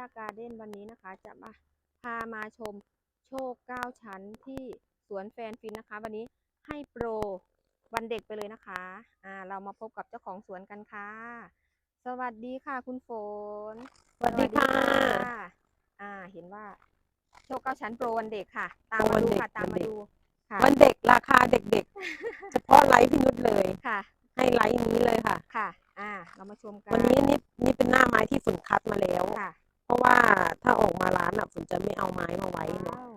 ยาการ์เด้นวันนี้นะคะ จะมาพามาชมโชคเก้าชั้นที่สวนแฟนฟินนะคะ วันนี้ให้โปรวันเด็กไปเลยนะคะอ่าเรามาพบกับเจ้าของสวนกันค่ะ สวัสดีค่ะคุณฝนสวัสดีค่ะ อ่า เห็นว่าโชคเก้าชั้นโปรวันเด็กค่ะ ตามมาดูค่ะโปรวันเด็กตามวัมานเด็กดูค่ะวันเด็กราคาเด็กๆ เฉพาะไลฟ์พี่นุชเลยค่ะ ให้ไลฟ์นี้เลยค่ะ ค่ะ อ่า เรามาชมกัน วันนี้นี่นี่เป็นหน้าไม้ที่ฝนคัดมาแล้วค่ะเพ ราะว่าถ้าออกมาร้านอะฝนจะไม่เอาไม้มาไว้เนาะว้าว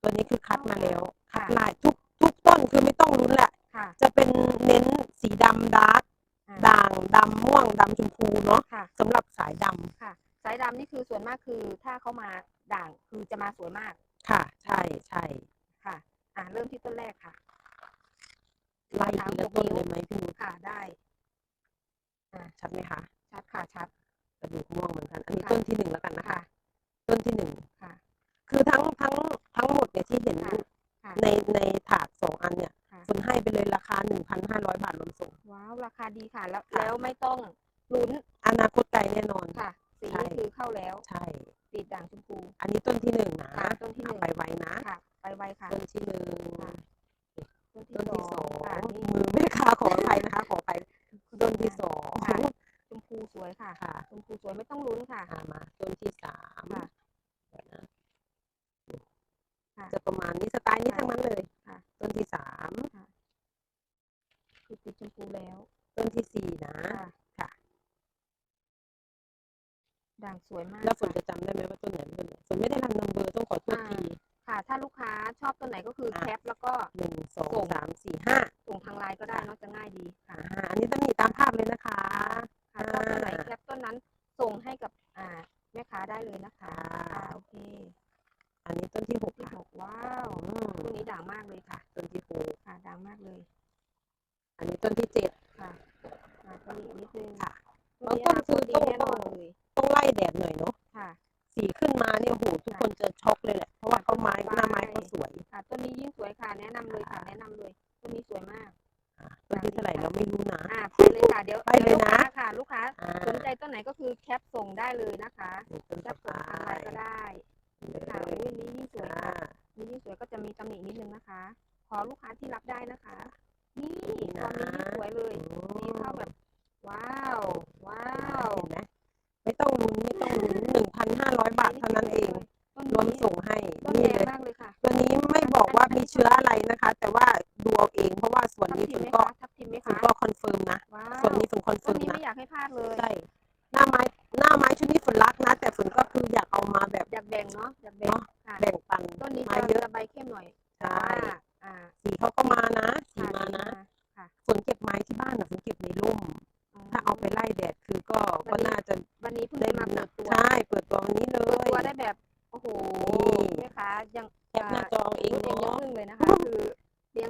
ตัวนี้คือคัดมาแล้วคัดค่ะลายทุกทุกต้นคือไม่ต้องลุ้นแหละค่ะจะเป็นเน้นสีดำดาร์กอ่าด่างดำม่วงดำชมพูเนาะค่ะสำหรับสายดำค่ะ สายดำนี่คือส่วนมากคือถ้าเขามาด่างคือจะมาสวยมากค่ะ ใช่ใช่ค่ะ อ่าเริ่มที่ต้นแรกค่ะไล่ทีละต้นเลยไหมพี่นุชค่ะได้ชัดไหมคะชัดค่ะชัด กระดูกม่วงเหมือนกัน อันนี้ค่ะต้นที่หนึ่งแล้วกันนะคะค่ะต้นที่หนึ่งค่ะ คือทั้งทั้งทั้งหมดเนี่ยที่เห็นค่ะค่ะในในถาดสองอันเนี่ยค่ะฝนให้ไปเลยราคา1,500บาทรวมส่ง ว้าวราคาดีค่ะแล้วค่ะแล้วไม่ต้องลุ้นอนาคตไกลแน่นอนค่ะสีใช่นี่คือเข้าแล้วใช่ติดด่างชมพู อันนี้ต้นที่หนึ่งนะค่ะ ต้นที่หนึ่งเอาไปไว้นะค่ะไปไวค่ะต้นที่หนึ่ง มาต้นที่สามค่ะเดี๋ยวนะค่ะจะประมาณนี้สไตล์นี้ค่ะทั้งนั้นเลยค่ะ ต้นที่สามคือติดชมพูแล้ว ต้นที่สี่นะค่ะ ค่ะ ด่างสวยมากแล้วฝนค่ะจะจำได้ไหมว่าต้นไหนเป็นต้นไหนฝนไม่ได้รันนัมเบอร์ต้องขอโทษอ่าทีค่ะ ถ้าลูกค้าชอบตัวไหนก็คืออ่าแคปแล้วก็หนึ่งสองส่งสามสี่ห้าส่งทางไลน์ก็ได้เนอะจะง่ายดีค่ะ อ่าอันนี้ต้องมีตามภาพเลยนะคะ ค่ะชอบตัวไหนอ่าแคปต้นนั้นส่งให้กับอ่าแม่ค้า ได้เลยนะคะค่ะค่ะโอเค อันนี้ต้นที่หกที่ค่ะหกว้าวอืมตัวนี้ด่างมากเลยค่ะ ต้นที่หกค่ะด่างมากเลย อันนี้ต้นที่เจ็ดค่ะมาตัวนี้อีกนิดนึงค่ะตัวนี้บางต้นอนาคตคือดีต้องแน่นอนเลยต้องไล่แดดหน่อยเนาะค่ะ สีขึ้นมาเนี่ยโอ้โหทุกคนจะช็อกเลยแหละ เพราะว่าเขาไม้หน้าไม้เขาสวยค่ะต้นนี้ยิ่งสวยค่ะ แนะนำเลยค่ะ แนะนำเลยต้นนี้สวยมากอ่าต้นที่เท่าไหร่เราไม่รู้นะอ่าไปเลยค่ะเดี๋ยวไปเลยนะดี๋วกค้าค่ะ ลูกค้าอ่า สนใจต้นไหนก็คือแคปส่งได้เลยนะคะนี่ต้นแคต่อปไปส่งทางไลน์ก็ได้เลค่ะยอุ้ยนี่ยิ่งสวยอ่าค่ะนี่ยิ่งสวยก็จะมีตำหนินิดนึงนะคะ ขอลูกค้าที่รับได้นะคะ นี่ตอนนี้ยิ่งสวยเลยนี่เข้าแบบ ว้าว ว้าว เห็นไหมไม่ต้องลุ้นไม่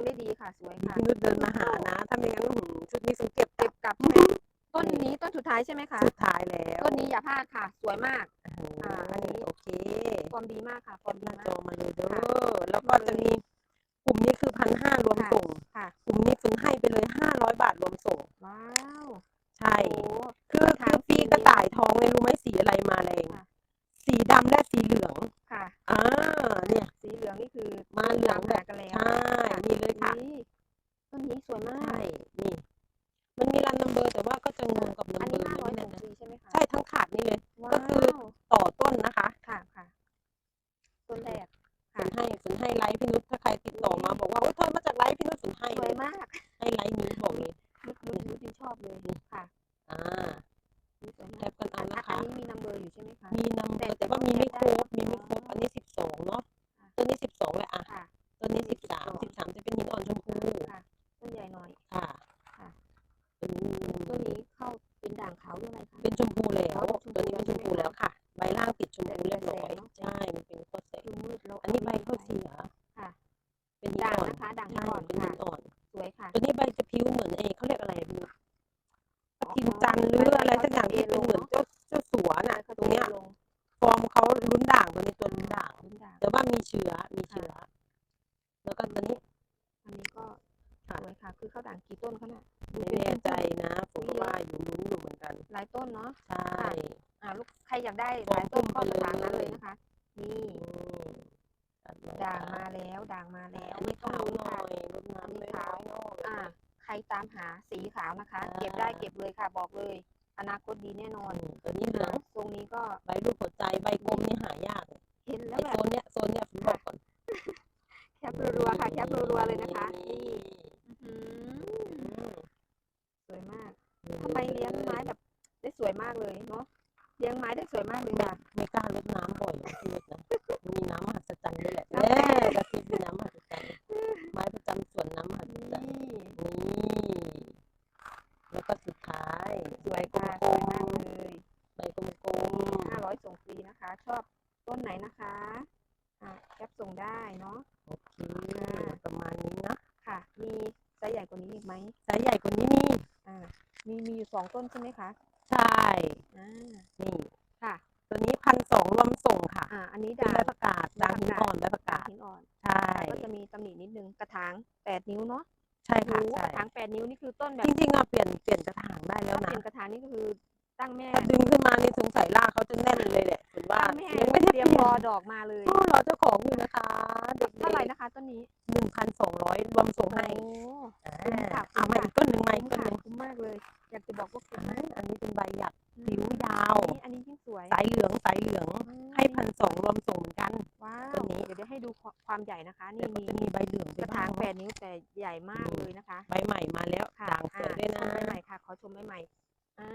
ยงได้ดีค่ะสวยค่ะพี่นุชเดินมาหานะ ถ้าไม่งั้นอื้อหือชุดนี้ฝนเก็บเก็บกลับใช่ไหมต้นนี้ต้นสุดท้ายใช่ไหมคะสุดท้ายแล้วต้นนี้อย่าพลาดค่ะ สวยมากอื้ออ่าอันนี้ โอเคฟอร์มดีมากค่ะฟแคอร์มปหดีน้ามาจก อมาเลยเด้อค่ะแล้วก็จะมีกลุ่มนี้คือพันห้ารวมค่ะ ส่งค่ะ กลุ่มนี้ฝนให้ไปเลยห้าร้อยบาทรวมส่ง ว้าวใช่ โอ้คือทางคือปีสีกระต่ายทองเนี่ยรู้ไหมสีอะไรมาแรง ค่ะ สีดำและสีเหลืองค่ะ อ่าเนี่ย สีเหลืองนี่คือมาเหลืองตแบบหากันแล้วใช่ นี่เลยค่ะ ลุ้นด่างตัวนี้ตัวลุ้นด่าง ลุ้นด่างแต่ว่ามีเชื้อมีเชื้อ แล้วก็ตัวนี้ อันนี้ก็ค่ะสวยค่ะ คือเข้าด่างกี่ต้นคะเนี่ยไม่แน่ใจนะผมก็ว่าอยู่ลุ้นอยู่เหมือนกัน หลายต้นเนาะ ใช่อ่าลูกใครอยากได้หลายต้นก็กระถางนั้นเลยนะคะ นี่อืมตัดไม้ด่างค่ะมาแล้วด่างมาแล้วอันไม่นี้ต้องขาวลุ้นหน่ค่ะอยรดน้ำอันนี้น้ขาวอยๆหน่อยอ่า ใครตามหาสีขาวนะคะอ่าเก็บได้เก็บเลยค่ะ บอกเลย อนาคตดีแน่นอนอืมตัวนี้เหลืองทรง นี้ก็ใบรูปหัวใจใบกลมนี่หายากเห็นแล้ไอวแบโซบนเนี้ยโซนเนี้ยผมบอกก่อนแคปรัวๆค่ะ แคปรัวๆเลยนะคะนี่อื้อหือสวยมากทำไมเลี้ยงไม้แบบได้สวยมากเลยเนาะเลี้ยงไม้ได้สวยมากเลยไม่ค่ะไม่กล้ารดน้ำบ่อยนะพี่เล็กนะมีน้ำมหัศจรรย์ด้วยแหละน้ำเน่กระซิบมีน้ำมหัศจรรย์ไม้ประจำสวนน้ำมหัศจรรย์นี่ นี่แล้วก็สุดท้ายสวยกลค่ะสม วยมากเลย ๆใบกลม ห้าร้อยส่งฟรีนะคะ ชอบต้นไหนนะคะ อ่าแคปส่งได้เนาะ ๆโอเคประมาณนี้นะ ค่ะ มีไซส์ใหญ่กว่านี้อีกไหม ไซส์ใหญ่กว่านี้มี อ่า มีมีอยู่สองต้นใช่ไหมคะใช่อ่านี่ค่ะ ตัวนี้พันสองรวมส่งค่ะอ่าอันนี้เป็นด่างใบประกาศด่างหินอ่อนใบประกาศหินอ่อน ใช่ก็จะมีตำหนินิดนึงกระถางแปดนิ้วเนาะใช่ค่ะโอ้โหใช่กระถางแปดนิ้วนี่คือต้นแบบจริงๆอะเปลี่ยนเปลี่ยนกระถางได้แล้วถ้านะเป็นกระถางนี่ก็คือตั้งแม่ถ้าดึงขึ้นมานี่สงสัยรากเขาจะแน่นเลยแหละถือว่าตั้งแม่ยังไม่ได้เตรียมรอดอกมาเลยโอ้รอเจ้าของอยู่นะคะเด็กเท่าไหร่นะคะต้นนี้หนึ่งพันสองร้อยรวมส่งให้ โอ้ อ่าคุ้มค่ะคุ้เอา มต้นค่ะหนึ่งคุ้มมากเลย อยากจะบอกว่าคุ้มอ่ามากอันนี้เป็นใบหยักอืมผิวยาวอันนี้อันนี้ยิ่งสวย สายเหลืองสายเหลืองอืมให้พันสองรวมส่งเหมือนกันว้าวต้นนี้เดี๋ยวได้ให้ดูความใหญ่นะคะเดี๋นี่ยวก็มีจะมีใบเหลืองกระถางแปดนิ้วแต่ใหญ่มากเลยนะคะ ใบใหม่มาแล้วค่ะด่างสวยด้วยนะอ่าชมใหม่ๆค่ะ ขอชมใหม่ๆอ่า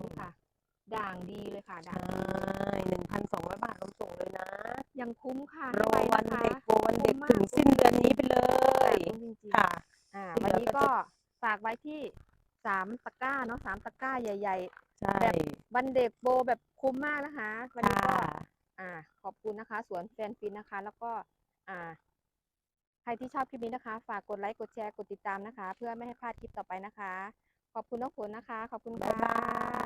นี่ค่ะ ด่างดีเลยค่ะด่าใช่งหนึ่งพันสองร้อยบาทรวมส่งเลยนะ ยังคุ้มค่ะโปรให้วันไนะคะเด็กโปรวันเด็กคุ้มมากถึงสิ้นเดือนนี้ไปเลยคุ้มจริงๆค่ะอ่าที่วันเหลือนี้ก็ก็จะฝากไว้ที่ สามตะกร้าเนาะสามตะกร้าใหญ่ ใช่แบบ ๆ วันเด็กโบแบบคุ้มมากนะคะวันนี้ค่ะก็อ่า ขอบคุณนะคะ สวนแฟนฟินนะคะ แล้วก็อ่า ใครที่ชอบคลิปนี้นะคะ ฝากกดไลค์กดแชร์กดติดตามนะคะ เพื่อไม่ให้พลาดคลิปต่อไปนะคะ ขอบคุณน้องฝนนะคะ ขอบคุณบ๊ายค่ะ บาย